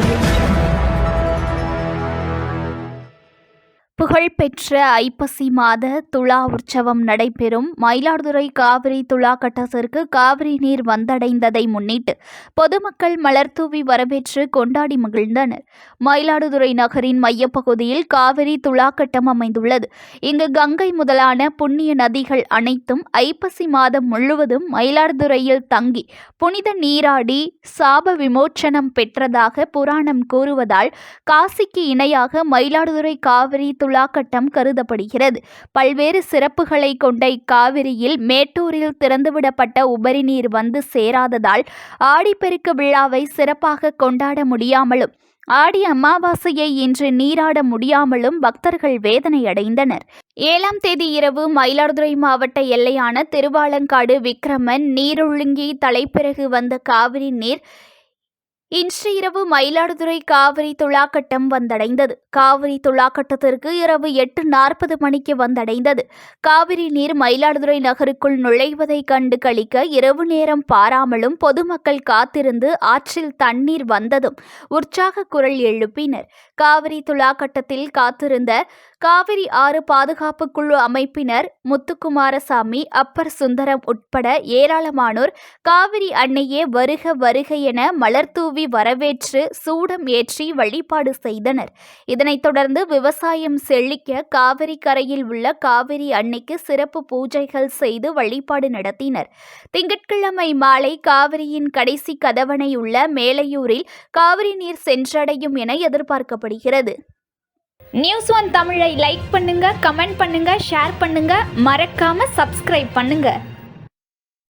audio. புகழ்பெற்ற ஐப்பசி மாத துலா உற்சவம் நடைபெறும். மயிலாடுதுறை காவிரி துலா கட்டத்திற்கு காவிரி நீர் வந்தடைந்ததை முன்னிட்டு பொதுமக்கள் மலர்தூவி வரவேற்று கொண்டாடி மகிழ்ந்தனர். மயிலாடுதுறை நகரின் மையப்பகுதியில் காவிரி துலா கட்டம் அமைந்துள்ளது. இங்கு கங்கை முதலான புண்ணிய நதிகள் அனைத்தும் ஐப்பசி மாதம் முழுவதும் மயிலாடுதுறையில் தங்கி புனித நீராடி சாப விமோச்சனம் பெற்றதாக புராணம் கூறுவதால் காசிக்கு இணையாக மயிலாடுதுறை காவிரி துலாக்கட்டம் கருதப்படுகிறது. பல்வேறு சிறப்புகளை கொண்ட இக்காவிரியில் மேட்டூரில் திறந்துவிடப்பட்ட உபரி நீர் வந்து சேராததால் ஆடிப்பெருக்கு விழாவை சிறப்பாக கொண்டாட முடியாமலும் ஆடி அமாவாசையை இன்று நீராட முடியாமலும் பக்தர்கள் வேதனை அடைந்தனர் ஏழாம் தேதி இரவு மயிலாடுதுறை மாவட்ட எல்லையான திருவாலங்காடு விக்ரமன் நீரொழுங்கி தலைப்பிறகு வந்த காவிரி நீர் இன்று இரவு மயிலாடுதுறை காவிரி துலாக்கட்டம் வந்தடைந்தது. காவிரி துலாக்கட்டத்திற்கு இரவு எட்டு நாற்பது மணிக்கு வந்தடைந்தது. காவிரி நீர் மயிலாடுதுறை நகருக்குள் நுழைவதை கண்டு கழிக்க இரவு நேரம் பாராமலும் பொதுமக்கள் காத்திருந்து ஆற்றில் தண்ணீர் வந்ததும் உற்சாக குரல் எழுப்பினர். காவிரி துலாக்கட்டத்தில் காத்திருந்த காவிரி ஆறு பாதுகாப்பு குழு அமைப்பினர் முத்துக்குமாரசாமி அப்பர் சுந்தரம் உட்பட ஏராளமானோர் காவிரி அன்னையே வருக வருக என மலர்தூவி வரவேற்று சூடம் ஏற்றி வழிபாடு செய்தனர். இதனைத் தொடர்ந்து விவசாயம் செழிக்க காவிரி கரையில் உள்ள காவிரி அன்னைக்கு சிறப்பு பூஜைகள் செய்து வழிபாடு நடத்தினர். திங்கட்கிழமை மாலை காவிரியின் கடைசி கதவணை உள்ள மேலையூரில் காவிரி நீர் சென்றடையும் என எதிர்பார்க்கப்படுகிறது. நியூஸ் ஒன் தமிழை லைக் பண்ணுங்க கமெண்ட் பண்ணுங்க ஷேர் பண்ணுங்க. மறக்காம சப்ஸ்கிரைப் பண்ணுங்க.